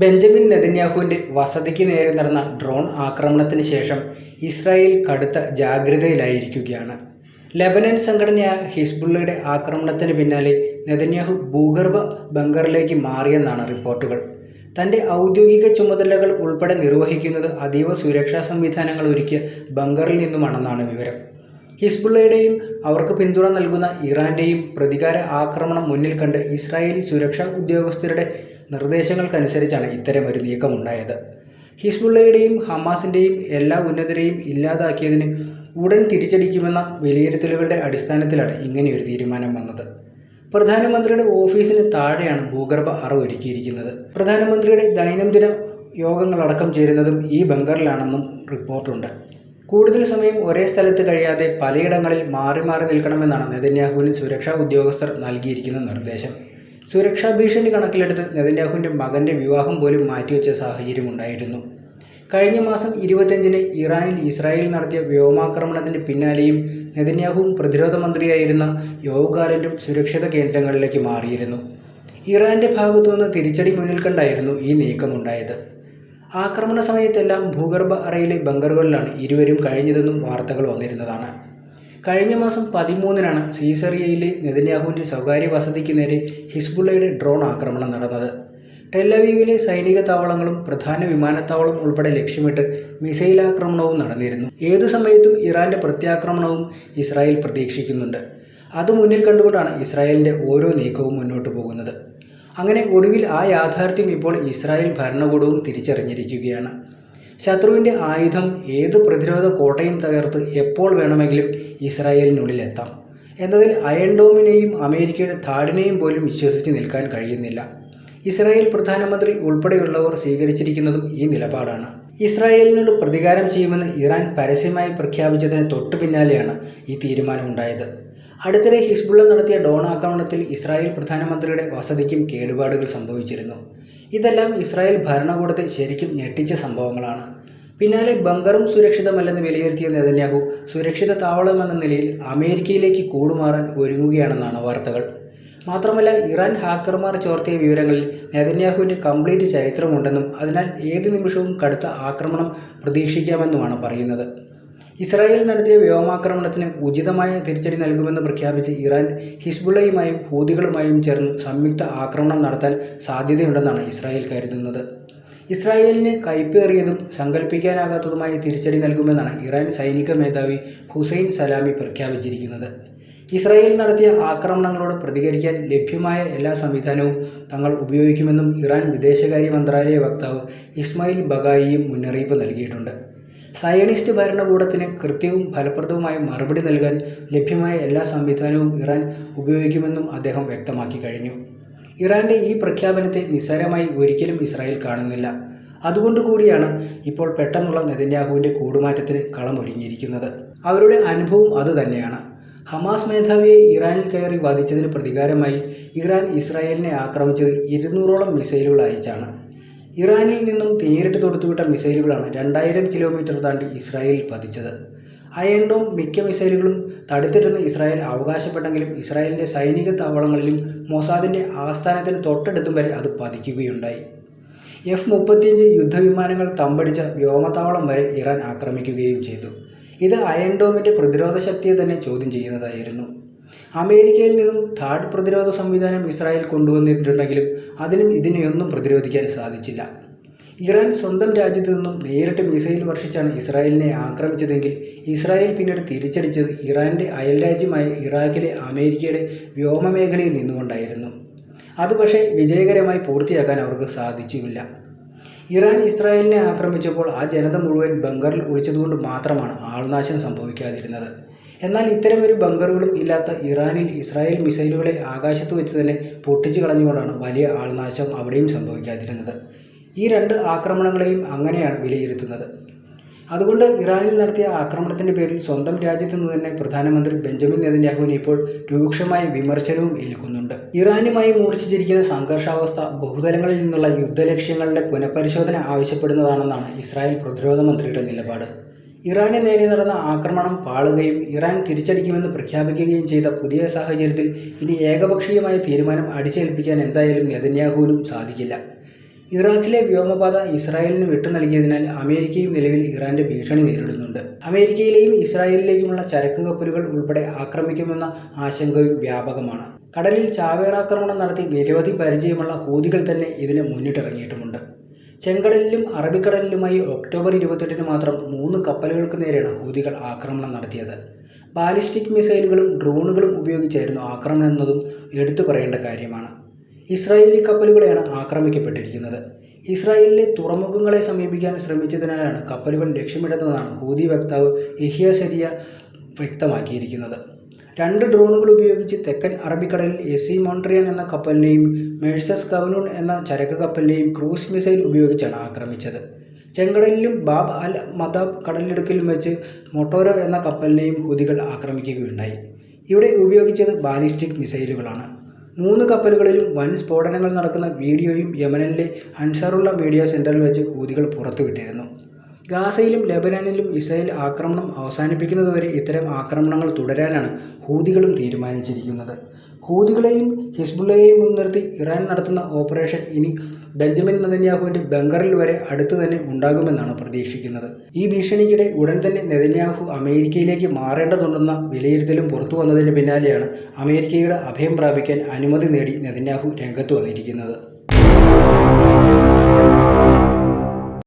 Benjamin നെതന്യാഹുവിന്റെ വസതിക്ക് നേരെ നടന്ന drone ആക്രമണത്തിന് ശേഷം ഇസ്രായേൽ കടുത്ത ജാഗ്രതയിലായിരിക്കുകയാണ്. ലെബനൻ സംഘടനയായ ഹിസ്ബുള്ളയുടെ ആക്രമണത്തിന് പിന്നാലെ നെതന്യാഹു ഭൂഗർഭ ബങ്കറിലേക്ക് മാറിയെന്നാണ് റിപ്പോർട്ടുകൾ. തന്റെ ഔദ്യോഗിക ചുമതലകൾ ഉൾപ്പെടെ നിർവഹിക്കുന്നത് അതീവ സുരക്ഷാ സംവിധാനങ്ങൾ ഒരുക്കിയ ബങ്കറിൽ നിന്നുമാണെന്നാണ് വിവരം. ഹിസ്ബുള്ളയുടെയും അവർക്ക് പിന്തുണ നൽകുന്ന ഇറാന്റെയും പ്രതികാര ആക്രമണം മുന്നിൽ കണ്ട് ഇസ്രായേലി സുരക്ഷാ ഉദ്യോഗസ്ഥരുടെ നിർദ്ദേശങ്ങൾക്കനുസരിച്ചാണ് ഇത്തരമൊരു നീക്കമുണ്ടായത്. ഹിസ്ബുള്ളയുടെയും ഹമാസിന്റെയും എല്ലാ ഉന്നതരെയും ഇല്ലാതാക്കിയതിന് ഉടൻ തിരിച്ചടിക്കുമെന്ന വിലയിരുത്തലുകളുടെ അടിസ്ഥാനത്തിലാണ് ഇങ്ങനെയൊരു തീരുമാനം വന്നത്. പ്രധാനമന്ത്രിയുടെ ഓഫീസിന് താഴെയാണ് ഭൂഗർഭ അറ ഒരുക്കിയിരിക്കുന്നത്. പ്രധാനമന്ത്രിയുടെ ദൈനംദിന യോഗങ്ങളടക്കം ചേരുന്നതും ഈ ബങ്കറിലാണെന്നും റിപ്പോർട്ടുണ്ട്. കൂടുതൽ സമയം ഒരേ സ്ഥലത്ത് കഴിയാതെ പലയിടങ്ങളിൽ മാറി മാറി നിൽക്കണമെന്നാണ് നെതന്യാഹുവിന് സുരക്ഷാ ഉദ്യോഗസ്ഥർ നൽകിയിരിക്കുന്ന നിർദ്ദേശം. സുരക്ഷാ ഭീഷണി കണക്കിലെടുത്ത് നെതന്യാഹുവിന്റെ മകന്റെ വിവാഹം പോലും മാറ്റിവെച്ച സാഹചര്യമുണ്ടായിരുന്നു കഴിഞ്ഞ മാസം ഇരുപത്തിയഞ്ചിന് ഇറാനിൽ ഇസ്രായേൽ നടത്തിയ വ്യോമാക്രമണത്തിന് പിന്നാലെയും നെതന്യാഹുവും പ്രതിരോധ മന്ത്രിയായിരുന്ന യോവ് ഗാലന്റും സുരക്ഷിത കേന്ദ്രങ്ങളിലേക്ക് മാറിയിരുന്നു. ഇറാന്റെ ഭാഗത്തുനിന്ന് തിരിച്ചടി മുന്നിൽ കണ്ടായിരുന്നു ഈ നീക്കമുണ്ടായത്. ആക്രമണ സമയത്തെല്ലാം ഭൂഗർഭ അറയിലെ ബങ്കറുകളിലാണ് ഇരുവരും കഴിഞ്ഞതെന്നും വാർത്തകൾ വന്നിരുന്നതാണ്. കഴിഞ്ഞ മാസം പതിമൂന്നിനാണ് സീസറിയയിലെ നെതന്യാഹുവിന്റെ സ്വകാര്യ വസതിക്ക് നേരെ ഹിസ്ബുള്ളയുടെ ഡ്രോൺ ആക്രമണം നടന്നത്. ടെല്ലവീവിലെ സൈനിക താവളങ്ങളും പ്രധാന വിമാനത്താവളം ഉൾപ്പെടെ ലക്ഷ്യമിട്ട് മിസൈൽ ആക്രമണവും നടന്നിരുന്നു. ഏതു സമയത്തും ഇറാന്റെ പ്രത്യാക്രമണവും ഇസ്രായേൽ പ്രതീക്ഷിക്കുന്നുണ്ട്. അത് മുന്നിൽ കണ്ടുകൊണ്ടാണ് ഇസ്രായേലിന്റെ ഓരോ നീക്കവും മുന്നോട്ട് പോകുന്നത്. അങ്ങനെ ഒടുവിൽ ആ യാഥാർത്ഥ്യം ഇപ്പോൾ ഇസ്രായേൽ ഭരണകൂടവും തിരിച്ചറിഞ്ഞിരിക്കുകയാണ്. ശത്രുവിന്റെ ആയുധം ഏത് പ്രതിരോധ കോട്ടയും തകർത്ത് എപ്പോൾ വേണമെങ്കിലും ഇസ്രായേലിനുള്ളിൽ എത്താം എന്നതിൽ അയൺഡോമിനെയും അമേരിക്കയുടെ താടിനെയും പോലും വിശ്വസിച്ച് നിൽക്കാൻ കഴിയുന്നില്ല. ഇസ്രായേൽ പ്രധാനമന്ത്രി ഉൾപ്പെടെയുള്ളവർ സ്വീകരിച്ചിരിക്കുന്നതും ഈ നിലപാടാണ്. ഇസ്രായേലിനോട് പ്രതികാരം ചെയ്യുമെന്ന് ഇറാൻ പരസ്യമായി പ്രഖ്യാപിച്ചതിന് തൊട്ടു പിന്നാലെയാണ് ഈ തീരുമാനമുണ്ടായത്. അടുത്തിടെ ഹിസ്ബുള്ള നടത്തിയ ഡോൺ ആക്രമണത്തിൽ ഇസ്രായേൽ പ്രധാനമന്ത്രിയുടെ വസതിക്കും കേടുപാടുകൾ സംഭവിച്ചിരുന്നു. ഇതെല്ലാം ഇസ്രായേൽ ഭരണകൂടത്തെ ശരിക്കും ഞെട്ടിച്ച സംഭവങ്ങളാണ്. പിന്നാലെ ബങ്കറും സുരക്ഷിതമല്ലെന്ന് വിലയിരുത്തിയ നെതന്യാഹു സുരക്ഷിത താവളം എന്ന നിലയിൽ അമേരിക്കയിലേക്ക് കൂടുമാറാൻ ഒരുങ്ങുകയാണെന്നാണ് വാർത്തകൾ. മാത്രമല്ല ഇറാൻ ഹാക്കർമാർ ചോർത്തിയ വിവരങ്ങളിൽ നേതന്യാഹുവിന് കംപ്ലീറ്റ് ചരിത്രമുണ്ടെന്നും അതിനാൽ ഏത് നിമിഷവും കടുത്ത ആക്രമണം പ്രതീക്ഷിക്കാമെന്നുമാണ് പറയുന്നത്. ഇസ്രായേൽ നടത്തിയ വ്യോമാക്രമണത്തിന് ഉചിതമായ തിരിച്ചടി നൽകുമെന്ന് പ്രഖ്യാപിച്ച് ഇറാൻ ഹിസ്ബുള്ളയുമായും ഹൂതികളുമായും ചേർന്ന് സംയുക്ത ആക്രമണം നടത്താൻ സാധ്യതയുണ്ടെന്നാണ് ഇസ്രായേൽ കരുതുന്നത്. ഇസ്രായേലിന് കയ്പേറിയതും സങ്കല്പിക്കാനാകാത്തതുമായ തിരിച്ചടി നൽകുമെന്നാണ് ഇറാൻ സൈനിക മേധാവി ഹുസൈൻ സലാമി പ്രഖ്യാപിച്ചിരിക്കുന്നത്. ഇസ്രായേൽ നടത്തിയ ആക്രമണങ്ങളോട് പ്രതികരിക്കാൻ ലഭ്യമായ എല്ലാ സംവിധാനവും തങ്ങൾ ഉപയോഗിക്കുമെന്നും ഇറാൻ വിദേശകാര്യ മന്ത്രാലയ വക്താവ് ഇസ്മായിൽ ബഗായിയും മുന്നറിയിപ്പ് നൽകിയിട്ടുണ്ട്. സയണിസ്റ്റ് ഭരണകൂടത്തിന് കൃത്യവും ഫലപ്രദവുമായ മറുപടി നൽകാൻ ലഭ്യമായ എല്ലാ സംവിധാനവും ഇറാൻ ഉപയോഗിക്കുമെന്നും അദ്ദേഹം വ്യക്തമാക്കി കഴിഞ്ഞു. ഇറാന്റെ ഈ പ്രഖ്യാപനത്തെ നിസ്സാരമായി ഒരിക്കലും ഇസ്രായേൽ കാണുന്നില്ല. അതുകൊണ്ട് കൂടിയാണ് ഇപ്പോൾ പെട്ടെന്നുള്ള നെതന്യാഹുവിന്റെ കൂടുമാറ്റത്തിന് കളമൊരുങ്ങിയിരിക്കുന്നത്. അവരുടെ അനുഭവം അതുതന്നെയാണ് ഹമാസ് മേധാവിയെ ഇറാനിൽ കയറി വധിച്ചതിന് പ്രതികാരമായി ഇറാൻ ഇസ്രായേലിനെ ആക്രമിച്ചത് ഇരുന്നൂറോളം മിസൈലുകൾ അയച്ചാണ്. ഇറാനിൽ നിന്നും നേരിട്ട് തൊടുത്തുവിട്ട മിസൈലുകളാണ് രണ്ടായിരം കിലോമീറ്റർ താണ്ടി ഇസ്രായേൽ പതിച്ചത്. അയൺഡോം മിക്ക മിസൈലുകളും തടുത്തിട്ടെന്ന് ഇസ്രായേൽ അവകാശപ്പെട്ടെങ്കിലും ഇസ്രായേലിന്റെ സൈനിക താവളങ്ങളിലും മൊസാദിന്റെ ആസ്ഥാനത്തിന് തൊട്ടടുത്തും വരെ അത് പതിക്കുകയുണ്ടായി. എഫ് മുപ്പത്തിയഞ്ച് യുദ്ധവിമാനങ്ങൾ തമ്പടിച്ച വ്യോമത്താവളം വരെ ഇറാൻ ആക്രമിക്കുകയും ചെയ്തു. ഇത് അയൺഡോമിന്റെ പ്രതിരോധ ശക്തിയെ തന്നെ ചോദ്യം ചെയ്യുന്നതായിരുന്നു. അമേരിക്കയിൽ നിന്നും ധാഡ് പ്രതിരോധ സംവിധാനം ഇസ്രായേൽ കൊണ്ടുവന്നിട്ടുണ്ടെങ്കിലും അതിനും ഇതിനെയൊന്നും പ്രതിരോധിക്കാൻ സാധിച്ചില്ല. ഇറാൻ സ്വന്തം രാജ്യത്തു നിന്നും നേരിട്ട് മിസൈൽ വർഷിച്ചാണ് ഇസ്രായേലിനെ ആക്രമിച്ചതെങ്കിൽ ഇസ്രായേൽ പിന്നീട് തിരിച്ചടിച്ചത് ഇറാന്റെ അയൽരാജ്യമായ ഇറാഖിലെ അമേരിക്കയുടെ വ്യോമമേഖലയിൽ നിന്നുകൊണ്ടായിരുന്നു. അത് പക്ഷേ വിജയകരമായി പൂർത്തിയാക്കാൻ അവർക്ക് സാധിച്ചില്ല. ഇറാൻ ഇസ്രായേലിനെ ആക്രമിച്ചപ്പോൾ ആ ജനത മുഴുവൻ ബങ്കറിൽ ഒളിച്ചതുകൊണ്ട് മാത്രമാണ് ആൾനാശം സംഭവിക്കാതിരുന്നത്. എന്നാൽ ഇത്തരം ഇത്തരമൊരു ബങ്കറുകളും ഇല്ലാത്ത ഇറാനിൽ ഇസ്രായേൽ മിസൈലുകളെ ആകാശത്ത് വെച്ച് തന്നെ പൊട്ടിച്ചു കളഞ്ഞുകൊണ്ടാണ് വലിയ ആൾനാശം അവിടെയും സംഭവിക്കാതിരുന്നത്. ഈ രണ്ട് ആക്രമണങ്ങളെയും അങ്ങനെയാണ് വിലയിരുത്തുന്നത്. അതുകൊണ്ട് ഇറാനിൽ നടത്തിയ ആക്രമണത്തിന്റെ പേരിൽ സ്വന്തം രാജ്യത്തു നിന്ന് തന്നെ പ്രധാനമന്ത്രി ബെഞ്ചമിൻ നെതന്യാഹുവിന് ഇപ്പോൾ രൂക്ഷമായ വിമർശനവും ഏൽക്കുന്നുണ്ട്. ഇറാനുമായി മൂർച്ഛിച്ചിരിക്കുന്ന സംഘർഷാവസ്ഥ ബഹുതലങ്ങളിൽ നിന്നുള്ള യുദ്ധലക്ഷ്യങ്ങളുടെ പുനഃപരിശോധന ആവശ്യപ്പെടുന്നതാണെന്നാണ് ഇസ്രായേൽ പ്രതിരോധ മന്ത്രിയുടെ നിലപാട്. ഇറാന് നേരെ നടന്ന ആക്രമണം പാളുകയും ഇറാൻ തിരിച്ചടിക്കുമെന്ന് പ്രഖ്യാപിക്കുകയും ചെയ്ത പുതിയ സാഹചര്യത്തിൽ ഇനി ഏകപക്ഷീയമായ തീരുമാനം അടിച്ചേൽപ്പിക്കാൻ എന്തായാലും നെതന്യാഹുവിനും സാധിക്കില്ല. ഇറാഖിലെ വ്യോമപാത ഇസ്രായേലിന് വിട്ടു നൽകിയതിനാൽ അമേരിക്കയും നിലവിൽ ഇറാന്റെ ഭീഷണി നേരിടുന്നുണ്ട്. അമേരിക്കയിലെയും ഇസ്രായേലിലേക്കുമുള്ള ചരക്ക് കപ്പലുകൾ ഉൾപ്പെടെ ആക്രമിക്കുമെന്ന ആശങ്കയും വ്യാപകമാണ്. കടലിൽ ചാവേറാക്രമണം നടത്തി നിരവധി പരിചയമുള്ള ഹൂതികൾ തന്നെ ഇതിന് മുന്നിട്ടിറങ്ങിയിട്ടുമുണ്ട്. ചെങ്കടലിലും അറബിക്കടലിലുമായി ഒക്ടോബർ ഇരുപത്തെട്ടിന് മാത്രം മൂന്ന് കപ്പലുകൾക്ക് നേരെയാണ് ഹൂതികൾ ആക്രമണം നടത്തിയത്. ബാലിസ്റ്റിക് മിസൈലുകളും ഡ്രോണുകളും ഉപയോഗിച്ചായിരുന്നു ആക്രമണം എന്നതും എടുത്തു പറയേണ്ട കാര്യമാണ്. ഇസ്രായേലി കപ്പലുകളെയാണ് ആക്രമിക്കപ്പെട്ടിരിക്കുന്നത്. ഇസ്രായേലിലെ തുറമുഖങ്ങളെ സമീപിക്കാൻ ശ്രമിച്ചതിനാലാണ് കപ്പലുകൾ ലക്ഷ്യമിടുന്നതെന്നാണ് ഹൂതി വക്താവ് യഹിയ ശരിയ വ്യക്തമാക്കിയിരിക്കുന്നത്. രണ്ട് ഡ്രോണുകൾ ഉപയോഗിച്ച് തെക്കൻ അറബിക്കടലിൽ എസി മോൺട്രിയൻ എന്ന കപ്പലിനെയും മേഴ്സസ് കവനൂൺ എന്ന ചരക്ക് കപ്പലിനെയും ക്രൂസ് മിസൈൽ ഉപയോഗിച്ചാണ് ആക്രമിച്ചത്. ചെങ്കടലിലും ബാബ് അൽ മദാബ് കടലിടുക്കിലും വെച്ച് മൊട്ടോരോ എന്ന കപ്പലിനെയും ഹുതികൾ ആക്രമിക്കുകയുണ്ടായി. ഇവിടെ ഉപയോഗിച്ചത് ബാലിസ്റ്റിക് മിസൈലുകളാണ്. മൂന്ന് കപ്പലുകളിലും വൻ സ്ഫോടനങ്ങൾ നടക്കുന്ന വീഡിയോയും യമനിലെ അൻസാറുള്ള മീഡിയ സെന്ററിൽ വെച്ച് ഹൂതികൾ പുറത്തുവിട്ടിരുന്നു. ഗാസയിലും ലെബനനിലും ഇസ്രായേൽ ആക്രമണം അവസാനിപ്പിക്കുന്നതുവരെ ഇത്തരം ആക്രമണങ്ങൾ തുടരാനാണ് ഹൂതികളും തീരുമാനിച്ചിരിക്കുന്നത്. ഹൂതികളെയും ഹിസ്ബുള്ളയെയും മുൻനിർത്തി ഇറാൻ നടത്തുന്ന ഓപ്പറേഷൻ ഇനി ബെഞ്ചമിൻ നെതന്യാഹുവിന്റെ ബംഗറിൽ വരെ അടുത്തു തന്നെ ഉണ്ടാകുമെന്നാണ് പ്രതീക്ഷിക്കുന്നത്. ഈ ഭീഷണിക്കിടെ ഉടൻ തന്നെ നെതന്യാഹു അമേരിക്കയിലേക്ക് മാറേണ്ടതുണ്ടെന്ന വിലയിരുത്തലും പുറത്തു വന്നതിന് പിന്നാലെയാണ് അമേരിക്കയുടെ അഭയം പ്രാപിക്കാൻ അനുമതി നേടി നെതന്യാഹു രംഗത്ത് വന്നിരിക്കുന്നത്.